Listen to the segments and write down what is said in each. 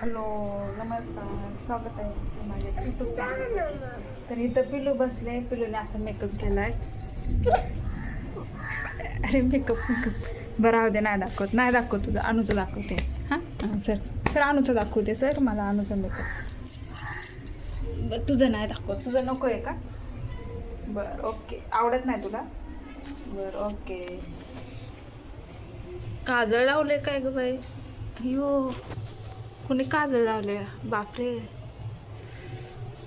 Hello नमस्कार स्वागत आहे माझ्या युट्यूब तर इथं पिलू बसले पिलूने असा मेकअप केलाय. अरे मेकअप मेकअप बरं राहू दे नाही दाखवत नाही दाखवत तुझं अनुचं दाखवते. हां? हां सर. सर अणूचं दाखवते सर. मला अनुचा मेकअप बरं तुझं नाही दाखवत. तुझं नको आहे का? बरं ओके. आवडत नाही तुला? बरं ओके. काजळ लावले काय गं बाई? अयो कोणी काजळ लावले? बापरे.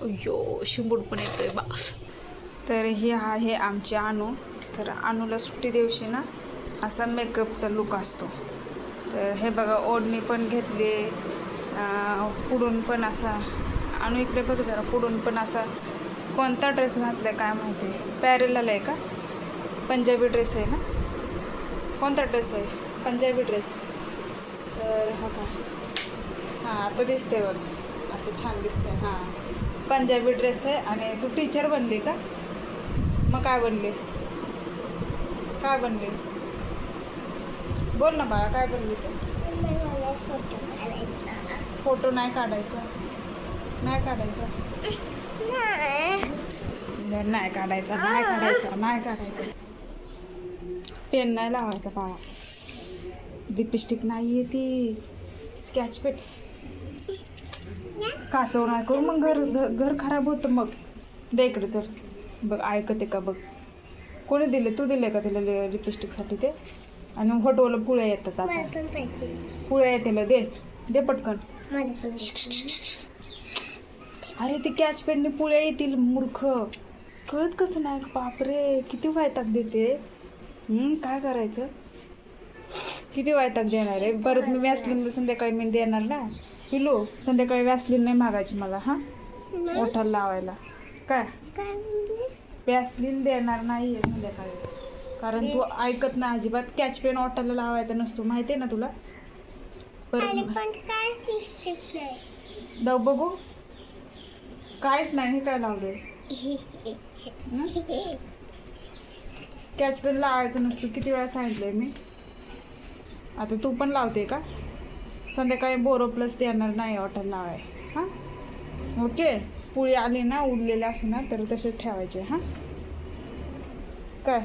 अयो शिंबूड पण येतोय बा तर हे आहे आमची अनु. तर अनुला सुट्टी दिवशी ना असा मेकअपचा लुक असतो. तर हे बघा ओढणी पण घेतली. पुढून पण असा अनु इकडे बघ जरा पुढून पण असा कोणता ड्रेस घातला काय माहिती? पॅरेलाला आहे का? पंजाबी ड्रेस आहे ना? कोणता ड्रेस आहे? पंजाबी ड्रेस तर हा का हां आता दिसते बघ. आता छान दिसते हां. पंजाबी ड्रेस आहे आणि तू टीचर बनली का? मग काय बनली? काय बनली? बोल ना बाळा काय बनली तू? फोटो नाही काढायचा. नाही काढायचा? नाही काढायचा नाही काढायचा नाही काढायचा. पेन नाही लावायचा बाळा. लिपस्टिक नाही आहे ती स्कॅच पेट्स काचव नाही करू. मग घर घर खराब होतं मग. दे इकडे चल बघ ऐकते का बघ. कोणी दिले? तू दिले का तिला लि- लिपस्टिकसाठी ते? आणि फोटोला पुळ्या येतात आता. पुळ्या येतील. दे. दे पटकन. अरे ती कॅच पेनने पुळ्या येतील मूर्ख. कळत कसं नाही? बापरे किती वैताग देते. काय करायचं? किती वैताग देणार आहे? परत मी वॅसलीन संध्याकाळी मी देणार ना. पिलो संध्याकाळी वॅसलीन नाही मागायची मला हां? ओठाला लावायला. काय? वॅसलीन देणार नाही आहे संध्याकाळी. कारण तू ऐकत नाही अजिबात. कॅच पेन ओठाला लावायचा नसतो माहिती आहे ना तुला? परत दव बघू. काहीच नाही हे काय लावलंय? कॅच पेन लावायचं नसतो. किती वेळा सांगितलंय मी? आता तू पण लावते का? संध्याकाळी बोरो प्लस देणार नाही ऑटल लावाय हां? ओके पुळी आली ना उडलेले असे ना तर तसे ठेवायचे हां? काय?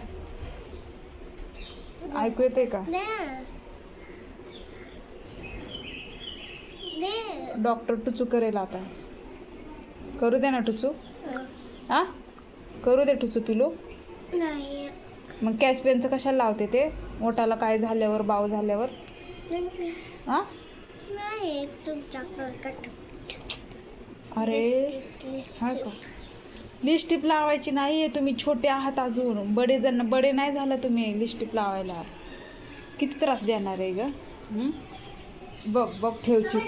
ऐकू येते का? डॉक्टर टुचू करेल आता. करू दे ना टुचू. हां. करू दे टुचू पिलू. नाही. मग कॅच पेनचं कशाला लावते ते? ओटाला काय झाल्यावर बाव झाल्यावर? हां? नाही अरे हा का? लिस्टिप लावायची नाही आहे तुम्ही छोटे आहात अजून. बडे जण बडे नाही झालं तुम्ही लिस्टिप लावायला. किती त्रास देणार आहे ग? बघ बघ ठेवची.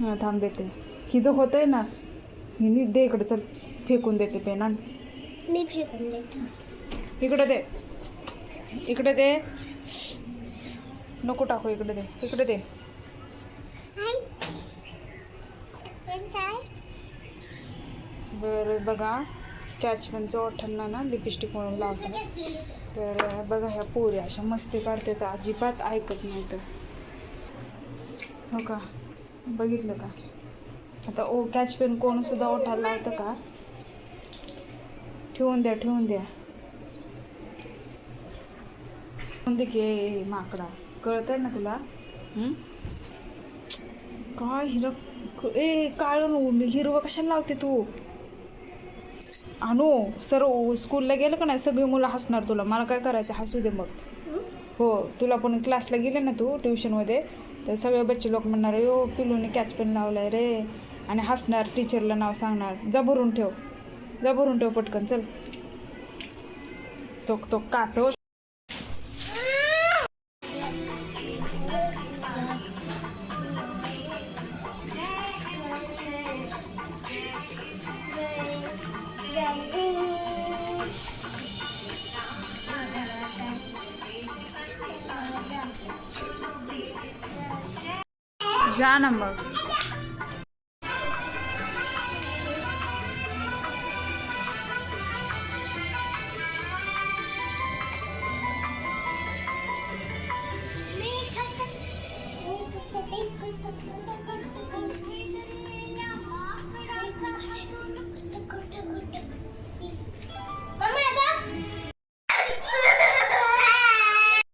हां? थांब देते. ही जो होतं आहे ना हिनी दे इकडे चल. फेकून देते पेन आण. मी फेकून देतो. इकडे दे. इकडे दे. नको टाकू इकडे दे इकडे दे. बरं बघा स्कॅच पेनचं ओठांना ना लिपस्टिक म्हणून लावतो तर बघा ह्या पोऱ्या अशा मस्ती काढते तर अजिबात ऐकत नाही तर हो का? बघितलं का? आता ओ कॅच पेन कोण सुद्धा ओठाला लावतं का? ठेवून द्या ठेवून द्या. ठेवून दे की माकडा. कळतंय ना तुला? काय हिरं ए काळून हिरवं कशाला लावते तू? आणू सर स्कूलला गेलं का नाही? सगळी मुलं हसणार तुला. मला काय करायचं? हसू दे मग. हो तुला पण क्लासला गेले ना तू ट्युशनमध्ये तर सगळे बच्चे लोक म्हणणार यो पिलूने कॅच पेन लावलाय रे. आणि हसणार टीचरला नाव सांगणार. जा भरून ठेव. जा भरून ठेव पटकन चल. तो तो काच जा ना